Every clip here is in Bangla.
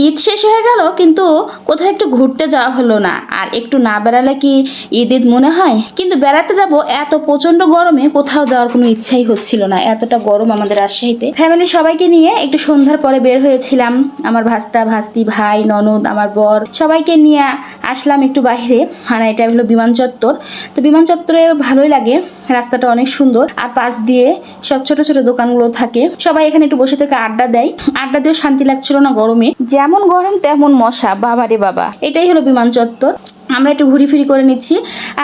ঈদ শেষ হয়ে গেল, কিন্তু কোথাও একটু ঘুরতে যাওয়া হলো না। আর একটু না বেড়ালে কি ঈদ ঈদ মনে হয়? কিন্তু বেড়াতে যাব, এত প্রচণ্ড গরমে কোথাও যাওয়ার কোনো ইচ্ছাই হচ্ছিল না। এতটা গরম আমাদের রাজশাহীতে। ফ্যামিলি সবাইকে নিয়ে একটু সন্ধ্যার পরে বের হয়েছিলাম। আমার ভাস্তা, ভাস্তি, ভাই, ননদ, আমার বর, সবাইকে নিয়ে আসলাম একটু বাইরে। হানা, এটা হলো বিমান চত্বর। তো বিমান চত্বরে ভালোই লাগে, রাস্তাটা অনেক সুন্দর। আর পাশ দিয়ে সব ছোট ছোট দোকানগুলো থাকে। সবাই এখানে একটু বসে থেকে আড্ডা দেয়। আড্ডা দিয়েও শান্তি লাগছিল না গরমে। যেমন গরম তেমন মশা বাবারে বাবা। এটাই হলো বিমান চত্বর। আমরা একটু ঘুরি ফিরি করে নিচ্ছি।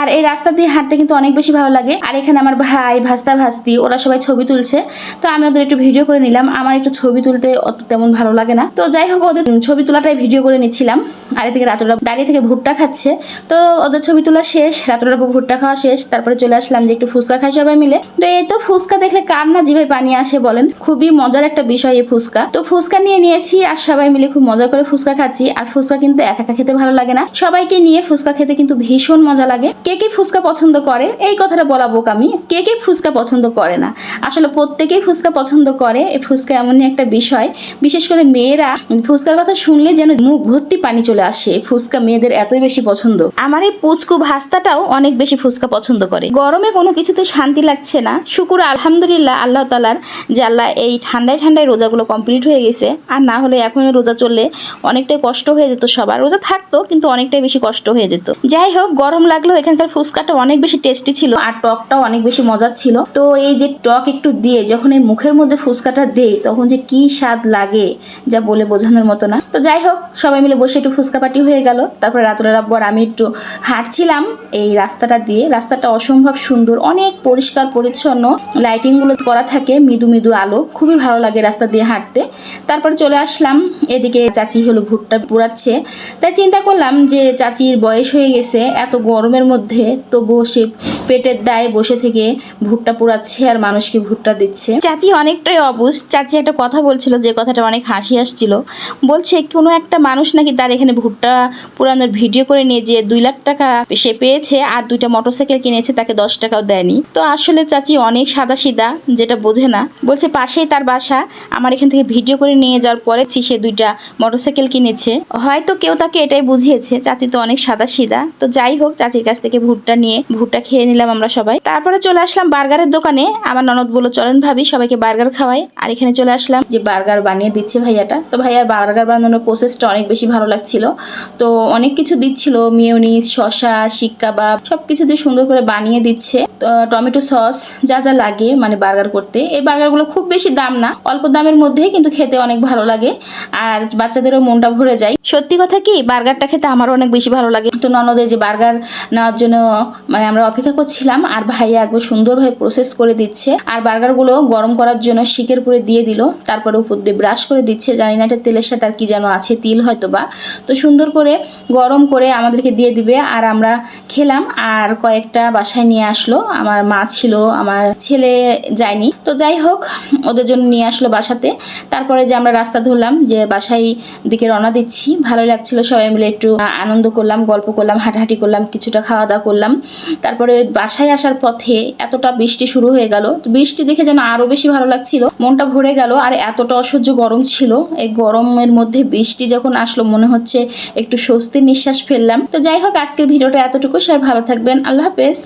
আর এই রাস্তা দিয়ে হাঁটতে কিন্তু অনেক বেশি ভালো লাগে। আর এখানে আমার ভাই, ভাস্তা ভাস্তি, ওরা সবাই ছবি তুলছে। তো আমি ওদের একটু ভিডিও করে নিলাম। আমার একটু ছবি তুলতে অত তেমন ভালো লাগে না। তো যাই হোক, ওদের ছবি তোলাটাই ভিডিও করে নিচ্ছিলাম। আর থেকে রাতরা দাঁড়িয়ে থেকে ভুট্টা খাচ্ছে। তো ওদের ছবি তোলা শেষ রাতরা ভুট্টা খাওয়া শেষ। তারপরে চলে আসলাম যে একটু ফুচকা খাই সবাই মিলে। তো এই তো ফুচকা দেখলে কার না জিভে পানি আসে বলেন? খুবই মজার একটা বিষয় এই ফুচকা। তো ফুচকা নিয়ে নিয়েছি আর সবাই মিলে খুব মজা করে ফুচকা খাচ্ছি। আর ফুচকা কিন্তু একা একা খেতে ভালো লাগে না। সবাইকে নিয়ে ফুচকা খেতে কিন্তু ভীষণ মজা লাগে। কে কে ফুচকা পছন্দ করে? এই কথাটা বলা বোক আমি। কে কে ফুচকা পছন্দ করে না? আসলে প্রত্যেকেই ফুচকা পছন্দ করে। এই ফুচকা এমনই একটা বিষয়। বিশেষ করে মেয়েরা ফুচকার কথা শুনলে যেন মুখ ভর্তি পানি চলে আসে। ফুচকা মেয়েদের এতই বেশি পছন্দ। আমার এই পুচকু ভাস্তাটাও অনেক বেশি ফুচকা পছন্দ করে। গরমে কোনো কিছুতে শান্তি লাগছে না। শুকুর আলহামদুলিল্লাহ আল্লাহ তালার যে আল্লাহ এই ঠান্ডায় ঠান্ডায় রোজাগুলো কমপ্লিট হয়ে গেছে। আর না হলে এখন রোজা চললে অনেকটাই কষ্ট হয়ে যেত সবার। রোজা থাকতো কিন্তু অনেকটাই বেশি কষ্ট হয়ে যেত। যাই হোক, গরম লাগল এখানকার ফুচকাটা অনেক বেশি টেস্টি ছিল আর টকটাও অনেক বেশি মজার ছিল। তো এই যে টক একটু দিয়ে যখন এই মুখের মধ্যে ফুচকাটা দেই, তখন যে কি স্বাদ লাগে যা বলে বোঝানোর মতো না। তো যাই হোক, সবাই মিলে বসে একটু ফুচকা পাটি হয়ে গেল। তারপর রাত্রে রাব্বর আমি একটু হাঁটছিলাম এই রাস্তাটা দিয়ে। রাস্তাটা অসম্ভব সুন্দর, অনেক পরিষ্কার, পরিচ্ছন্ন। লাইটিংগুলো করা থাকে, মৃদু মৃদু আলো। খুবই ভালো লাগে রাস্তা দিয়ে হাঁটতে। তারপরে চলে আসলাম। এদিকে চাচি হলো ভুট্টা পুরাচ্ছে তাই চিন্তা করলাম যে চাচির বয়স হয়ে গেছে এত গরমের মধ্যে তবুও বসে পেটের দায়ে বসে থেকে ভুট্টা পোড়াচ্ছে আর মানুষকে ভুট্টা দিচ্ছে। চাচি অনেকটাই অবুজ চাচি একটা কথা বলছিল যে কথাটা অনেক হাসি আসছিল। বলছে, কোনো একটা মানুষ নাকি তার এখানে ভুট্টা পুরানোর ভিডিও করে নিয়ে যে দুই লাখ টাকা সে পেয়েছে আর দুইটা মোটরসাইকেল কিনেছে তাকে দশ টাকাও দেয়নি। তো আসলে চাচি অনেক সাদা সিদা যেটা বোঝে না। বলছে, পাশেই তার বাসা। আমার এখান থেকে ভিডিও করে নিয়ে যাওয়ার পরে সে দুইটা মোটরসাইকেল কিনেছে। হয়তো কেউ তাকে এটাই বুঝিয়েছে। চাচি তো অনেক সাদা সিদা তো যাই হোক, চাচির কাছ থেকে ভুট্টা নিয়ে ভুট্টা খেয়ে নিলাম আমরা সবাই। তারপরে চলে আসলাম বার্গারের দোকানে। আমার ননদ বলল, চলেন ভাবি, সবাইকে বার্গার খাওয়াই। আর এখানে চলে আসলাম যে বার্গার বানিয়ে দিচ্ছে ভাইয়াটা। তো ভাইয়ার বার্গার বানানোর প্রসেসটা অনেক বেশি ভালো লাগছিল। তো অনেক কিছু দিচ্ছিল মিওনিস শসা, শিক কাবাব সব কিছু দিয়ে সুন্দর করে বানিয়ে দিচ্ছে। টমেটো সস, যা যা লাগে মানে বার্গার করতে। এই বার্গারগুলো খুব বেশি দাম না, অল্প দামের মধ্যে কিন্তু খেতে অনেক ভালো লাগে। আর বাচ্চাদেরও মনটা ভরে যায়। সত্যি কথা কি, বার্গারটা খেতে আমারও অনেক বেশি ভালো লাগে। তো ননদে যে বার্গার নেওয়ার জন্য মানে আমরা অপেক্ষা করছিলাম আর ভাইয়া একবার সুন্দরভাবে প্রসেস করে দিচ্ছে। আর বার্গারগুলো গরম করার জন্য শিকের পুরে দিয়ে দিল। তারপরে উপর দিয়ে ব্রাশ করে দিচ্ছে। জানি না এটা তেলের সাথে আর কি যেন আছে, তিল হয়তো বা তো সুন্দর করে গরম করে আমাদেরকে দিয়ে দিবে। আর আমরা খেলাম আর কয়েকটা বাসায় নিয়ে আসলো। আমার মা ছিল, আমার ছেলে যায়নি। তো যাই হোক, ওদের জন্য নিয়ে আসলো বাসাতে। তারপরে যে আমরা রাস্তা ধরলাম, যে বাসায় দিকে রওনা দিচ্ছি। ভালো লাগছিল, সবাই মিলে একটু আনন্দ করলাম, গল্প করলাম, হাঁটাহাঁটি করলাম, কিছুটা খাওয়া দাওয়া করলাম। তারপরে বাসায় আসার পথে এতটা বৃষ্টি শুরু হয়ে গেল। বৃষ্টি দেখে যেন আরও বেশি ভালো লাগছিল। মনটা ভরে গেল আর এতটা অসহ্য গরম ছিল। এই গরমের মধ্যে বৃষ্টি যখন আসলো মনে হচ্ছে একটু স্বস্তির নিঃশ্বাস ফেললাম। তো যাই হোক, আজকের ভিডিওটা এতটুকু সবাই ভালো থাকবেন। আল্লাহ হাফেজ।